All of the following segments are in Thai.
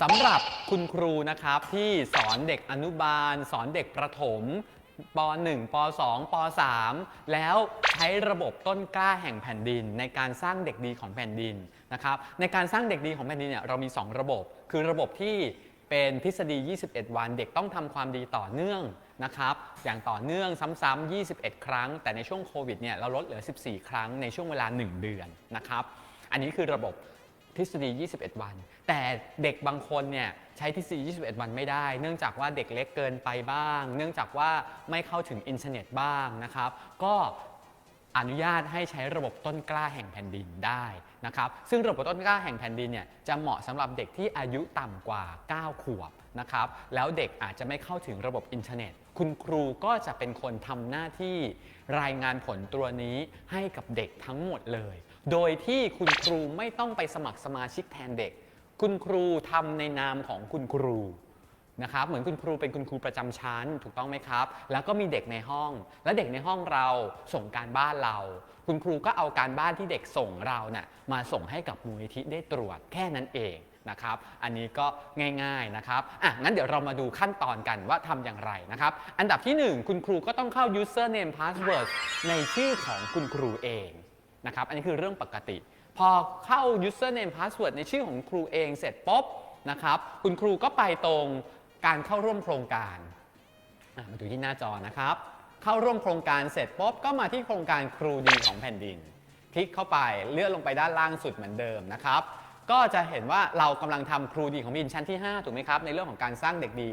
สำหรับคุณครูนะครับที่สอนเด็กอนุบาล สอนเด็กประถมป .1 ป .2 ป .3 แล้วใช้ระบบต้นกล้าแห่งแผ่นดิน ในการสร้างเด็กดีของแผ่นดินนะครับในการสร้างเด็กดีของแผ่นดินเนี่ยเรามี 2 ระบบ คือระบบที่เป็นทฤษฎี 21 วัน เด็กต้องทำความดีต่อเนื่องนะครับ อย่างต่อเนื่องซ้ำๆ21 ครั้ง แต่ในช่วงโควิดเนี่ยเราลดเหลือ 14 ครั้งในช่วงเวลา 1 เดือนนะครับ อันนี้คือระบบ ทฤษฎี 21 วัน แต่เด็กบางคนเนี่ยใช้ทฤษฎี 21 วันไม่ได้ เนื่องจากว่าเด็กเล็กเกินไปบ้าง เนื่องจากว่าไม่เข้าถึงอินเทอร์เน็ตบ้างนะครับ ก็อนุญาตให้ใช้ระบบต้นกล้าแห่งแผ่นดินได้นะครับ ซึ่งระบบต้นกล้าแห่งแผ่นดินเนี่ยจะเหมาะสำหรับเด็กที่อายุต่ำกว่า 9 ขวบนะครับ แล้วเด็กอาจจะไม่เข้าถึงระบบอินเทอร์เน็ต คุณครูก็จะเป็นคนทำหน้าที่รายงานผลตัวนี้ให้กับเด็กทั้งหมดเลย โดยที่คุณครูไม่ต้องไปสมัครสมาชิกแทนเด็ก คุณครูทำในนามของคุณครูนะครับเหมือนคุณครูเป็นคุณครูประจำชั้นถูกต้องไหมครับ แล้วก็มีเด็กในห้อง และเด็กในห้องเราส่งการบ้านเรา คุณครูก็เอาการบ้านที่เด็กส่งเรานะ่ยมาส่งให้กับมูลนิธิได้ตรวจแค่นั้นเอง นะครับ อันนี้ก็ง่ายๆนะครับอะงั้นเดี๋ยวเรามาดูขั้นตอนกันว่าทำอย่างไรนะครับ อันดับที่หนึ่งคุณครูก็ต้องเข้า username password ในชื่อของคุณครูเองนะครับ อันนี้คือเรื่องปกติ พอเข้า username password ในชื่อของครูเองเสร็จปุ๊บนะครับ คุณครูก็ไปตรงการเข้าร่วมโครงการอะมาดูที่หน้าจอนะครับ เข้าร่วมโครงการเสร็จปุ๊บก็มาที่โครงการครูดีของแผ่นดิน คลิกเข้าไปเลื่อนลงไปด้านล่างสุดเหมือนเดิมนะครับ ก็จะเห็นว่าเรากำลังทำครูดีของบินชั้นที่ 5 ถูกไหมครับ ในเรื่องของการสร้างเด็กดี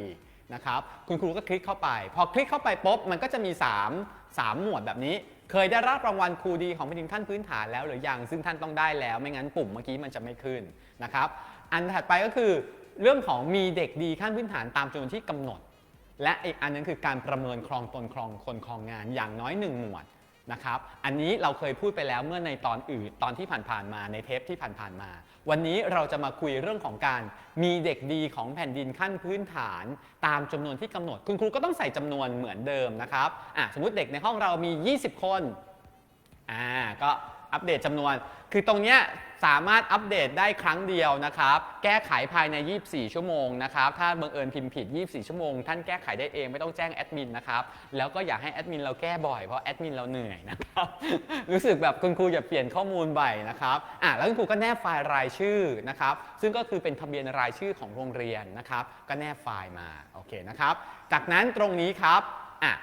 นะครับ คุณครูก็คลิกเข้าไป พอคลิกเข้าไปปุ๊บ มันก็จะมี 3 3 หมวดแบบนี้ เคยได้รับรางวัลครูดีของแผ่นดินขั้นพื้นฐานแล้วหรือยัง ซึ่งท่านต้องได้แล้ว ไม่งั้นปุ่มเมื่อกี้มันจะไม่ขึ้นนะครับ อันถัดไปก็คือเรื่องของมีเด็กดีขั้นพื้นฐานตามจำนวนที่กำหนด และอีกอันนึงคือการประเมินครองตนครองคนครองงานอย่างน้อยหนึ่งหมวด นะครับอันนี้เราเคยพูดไปแล้วเมื่อในตอนอื่นตอนที่ผ่านๆมาในเทปที่ผ่านๆมา วันนี้เราจะมาคุยเรื่องของการมีเด็กดีของแผ่นดินขั้นพื้นฐาน ตามจำนวนที่กำหนด คุณครูก็ต้องใส่จำนวนเหมือนเดิมนะครับอะสมมติเด็กในห้องเรามี 20 คนอ่าก็ อัปเดตจำนวน คือตรงเนี้ยสามารถอัปเดตได้ครั้งเดียวนะครับ แก้ไขภายใน 24 ชั่วโมงนะครับ ถ้าบังเอิญพิมพ์ผิด 24 ชั่วโมง ท่านแก้ไขได้เองไม่ต้องแจ้งแอดมินนะครับ แล้วก็อย่าให้แอดมินเราแก้บ่อยเพราะแอดมินเราเหนื่อยนะครับ รู้สึกแบบคุณครูอย่าเปลี่ยนข้อมูลบ่อยนะครับอะแล้วคุณครูก็แนบไฟล์รายชื่อนะครับ ซึ่งก็คือเป็นทะเบียนรายชื่อของโรงเรียนนะครับ ก็แนบไฟล์มา โอเคนะครับ จากนั้นตรงนี้ครับอะ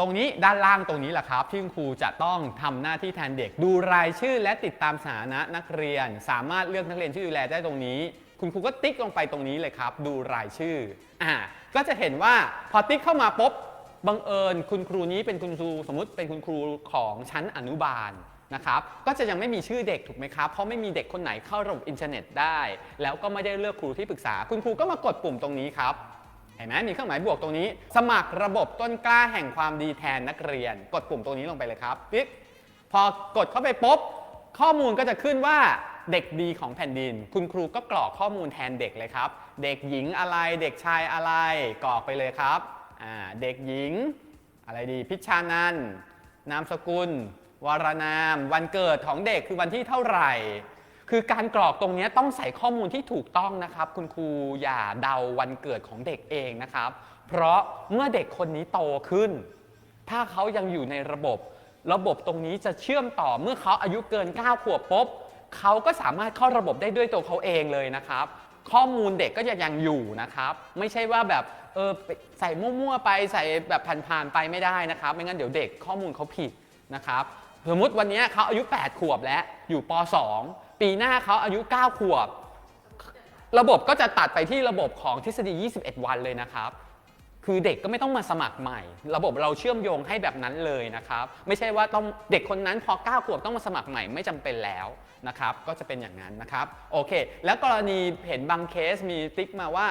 ตรงนี้ด้านล่างตรงนี้แหละครับ ที่คุณครูจะต้องทำหน้าที่แทนเด็ก ดูรายชื่อและติดตามสถานะนักเรียน สามารถเลือกนักเรียนที่ดูแลได้ตรงนี้ คุณครูก็ติ๊กลงไปตรงนี้เลยครับ ดูรายชื่ออ่าก็จะเห็นว่าพอติ๊กเข้ามาปุ๊บบังเอิญคุณครูนี้เป็นคุณครูสมมุติเป็นคุณครูของชั้นอนุบาลนะครับก็จะยังไม่มีชื่อเด็กถูกไหมครับ เพราะไม่มีเด็กคนไหนเข้าระบบอินเทอร์เน็ตได้ แล้วก็ไม่ได้เลือกครูที่ปรึกษา คุณครูก็มากดปุ่มตรงนี้ครับ ห็นไหมมีเครื่องหมายบวกตรงนี้ สมัครระบบต้นกล้าแห่งความดีแทนนักเรียน กดปุ่มตรงนี้ลงไปเลยครับปิ๊กพอกดเข้าไปปุ๊บข้อมูลก็จะขึ้นว่าเด็กดีของแผ่นดิน คุณครูก็กรอกข้อมูลแทนเด็กเลยครับ เด็กหญิงอะไรเด็กชายอะไรกรอกไปเลยครับเด็กหญิง อะไรดี พิชานันนามสกุล วรนาม วันเกิดของเด็กคือวันที่เท่าไหร่ คือการกรอกตรงนี้ต้องใส่ข้อมูลที่ถูกต้องนะครับ คุณครูอย่าเดาวันเกิดของเด็กเองนะครับ เพราะเมื่อเด็กคนนี้โตขึ้น ถ้าเขายังอยู่ในระบบ ระบบตรงนี้จะเชื่อมต่อเมื่อเขาอายุเกิน 9 ขวบปุ๊บเขาก็สามารถเข้าระบบได้ด้วยตัวเขาเองเลยนะครับ ข้อมูลเด็กก็จะยังอยู่นะครับ ไม่ใช่ว่าแบบเออใส่มั่วๆไปใส่แบบผ่านๆไปไม่ได้นะครับ ไม่งั้นเดี๋ยวเด็กข้อมูลเขาผิดนะครับสมมติวันนี้เขาอายุ 8 ขวบแล้วอยู่ป .2 ปีหน้าเขาอายุ 9 ขวบ ระบบก็จะตัดไปที่ระบบของทฤษฎี 21 วันเลยนะครับ คือเด็กก็ไม่ต้องมาสมัครใหม่ ระบบเราเชื่อมโยงให้แบบนั้นเลยนะครับ ไม่ใช่ว่าต้องเด็กคนนั้นพอ 9 ขวบต้องมาสมัครใหม่ไม่จำเป็นแล้วนะครับ ก็จะเป็นอย่างนั้นนะครับ โอเค แล้วกรณีเห็นบางเคสมีติ๊กมาว่า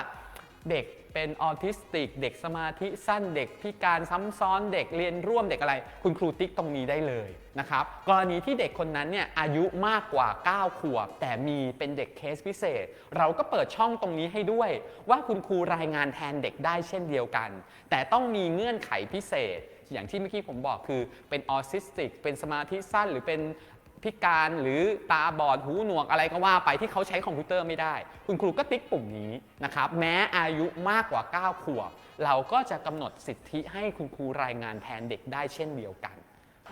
เด็ก เป็นออทิสติก เด็กสมาธิสั้นเด็กพิการซ้ำซ้อนเด็กเรียนร่วมเด็กอะไร คุณครูติ๊กตรงนี้ได้เลยนะครับกรณีที่เด็กคนนั้นเนี่ยอายุมากกว่า 9 ขวบ แต่มีเป็นเด็กเคสพิเศษ เราก็เปิดช่องตรงนี้ให้ด้วย ว่าคุณครูรายงานแทนเด็กได้เช่นเดียวกัน แต่ต้องมีเงื่อนไขพิเศษ อย่างที่เมื่อกี้ผมบอกคือเป็นออทิสติก เป็นสมาธิสั้นหรือเป็น พิการหรือตาบอดหูหนวกอะไรก็ว่าไปที่เขาใช้คอมพิวเตอร์ไม่ได้ คุณครูก็ติ๊กปุ่มนี้นะครับแม้อายุมากกว่า 9 ขวบ เราก็จะกำหนดสิทธิให้คุณครูรายงานแทนเด็กได้เช่นเดียวกัน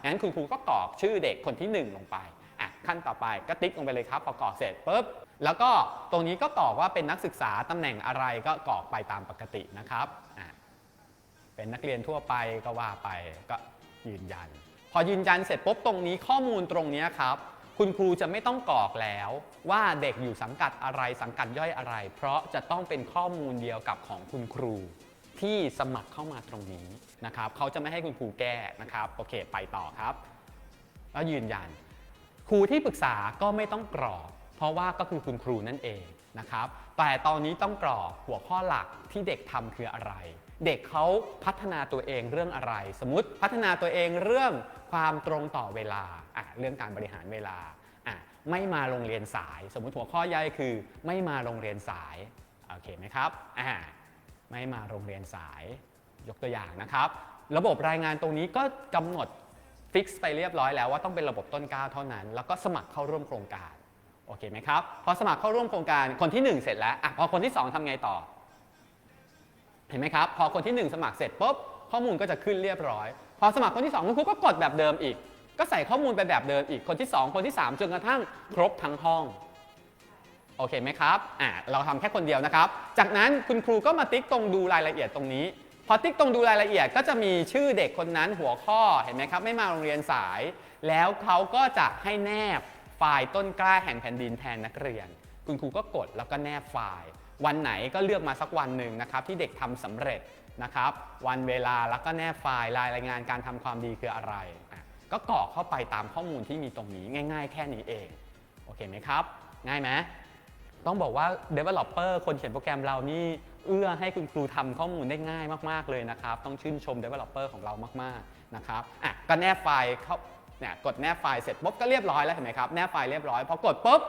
งั้นคุณครูก็กรอกชื่อเด็กคนที่ 1 ลงไปอะขั้นต่อไปก็ติ๊กลงไปเลยครับพอกรอกเสร็จปุ๊บแล้วก็ตรงนี้ก็กรอกว่าเป็นนักศึกษาตำแหน่งอะไรก็กรอกไปตามปกตินะครับอะเป็นนักเรียนทั่วไปก็ว่าไปก็ยืนยัน อยืนยันเสร็จปุ๊บตรงนี้ข้อมูลตรงนี้ครับ คุณครูจะไม่ต้องกรอกแล้วว่าเด็กอยู่สังกัดอะไรสังกัดย่อยอะไร เพราะจะต้องเป็นข้อมูลเดียวกับของคุณครูที่สมัครเข้ามาตรงนี้นะครับเขาจะไม่ให้คุณครูแก้นะครับโอเคไปต่อครับ แล้วยืนยัน ครูที่ปรึกษาก็ไม่ต้องกรอก เพราะว่าก็คือคุณครูนั่นเอง นะครับ แต่ตอนนี้ต้องกรอกหัวข้อหลักที่เด็กทำคืออะไร เด็กเขาพัฒนาตัวเองเรื่องอะไร สมมติพัฒนาตัวเองเรื่องความตรงต่อเวลาอะเรื่องการบริหารเวลาอะไม่มาโรงเรียนสาย สมมุติหัวข้อย่อยคือ ไม่มาโรงเรียนสายโอเคไหมครับอ่าไม่มาโรงเรียนสาย ยกตัวอย่างนะครับ ระบบรายงานตรงนี้ก็กำหนดฟิกซ์ไปเรียบร้อยแล้วว่าต้องเป็นระบบต้นก้าวเท่านั้น แล้วก็สมัครเข้าร่วมโครงการ โอเคไหมครับ พอสมัครเข้าร่วมโครงการคนที่ 1 เสร็จแล้วอะพอคนที่ 2ทำไงต่อ เห็นไหมครับ พอคนที่ 1 สมัครเสร็จปุ๊บข้อมูลก็จะขึ้นเรียบร้อย พอสมัครคนที่ 2 คุณครูก็กดแบบเดิมอีก ก็ใส่ข้อมูลไปแบบเดิมอีกคนที่ 2 คนที่ 3 จนกระทั่งครบทั้งห้องโอเคไหมครับอ่าเราทำแค่คนเดียวนะครับ จากนั้นคุณครูก็มาติ๊กตรงดูรายละเอียดตรงนี้ พอติ๊กตรงดูรายละเอียดก็จะมีชื่อเด็กคนนั้นหัวข้อเห็นไหมครับ ไม่มาโรงเรียนสาย แล้วเขาก็จะให้แนบ ไฟล์ต้นกล้าแห่งแผ่นดินแทนนักเรียน คุณครูก็กดแล้วก็แนบไฟล์ วันไหนก็เลือกมาสักวันหนึ่งนะครับที่เด็กทำสำเร็จนะครับ วันเวลาแล้วก็แนบไฟล์รายงานการทำความดีคืออะไร ก็กรอกเข้าไปตามข้อมูลที่มีตรงนี้ง่าย ๆ แค่นี้เองโอเคไหมครับ ง่ายไหมต้องบอกว่า Developer คนเขียนโปรแกรมเรานี่เอื้อให้คุณครูทำข้อมูลได้ง่ายมาก ๆ เลยนะครับ ต้องชื่นชม Developer ของเรามาก ๆ นะครับอะก็แนบไฟล์เข้า เนี่ยกดแนบไฟล์เสร็จปุ๊บก็เรียบร้อยแล้วเห็นไหมครับแนบไฟล์เรียบร้อยพอกดปุ๊บ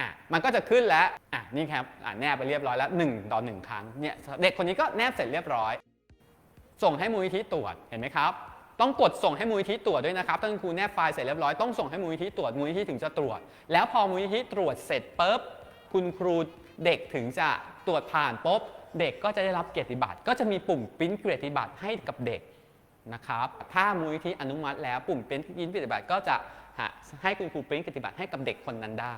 อะมันก็จะขึ้นแล้วอะนี่ครับอะแนบไปเรียบร้อยแล้ว 1 ต่อ 1 ครั้งเนี่ยเด็กคนนี้ก็แนบเสร็จเรียบร้อย ส่งให้มูลนิธิตรวจเห็นไหมครับต้องกดส่งให้มูลนิธิตรวจด้วยนะครับถ้าคุณครูแนบไฟล์เสร็จเรียบร้อยต้องส่งให้มูลนิธิตรวจมูลนิธิถึงจะตรวจ แล้วพอมูลนิธิตรวจเสร็จปุ๊บคุณครูเด็กถึงจะตรวจผ่านปุ๊บเด็กก็จะได้รับเกียรติบัตรก็จะมีปุ่มปริ้นเกียรติบัตรให้กับเด็ก นะครับ ถ้ามูลนิธิอนุมัติแล้วปุ่มเป็นยินปฏิบัติก็จะให้คุณครูปริ้นปฏิบัติให้กับเด็กคนนั้นได้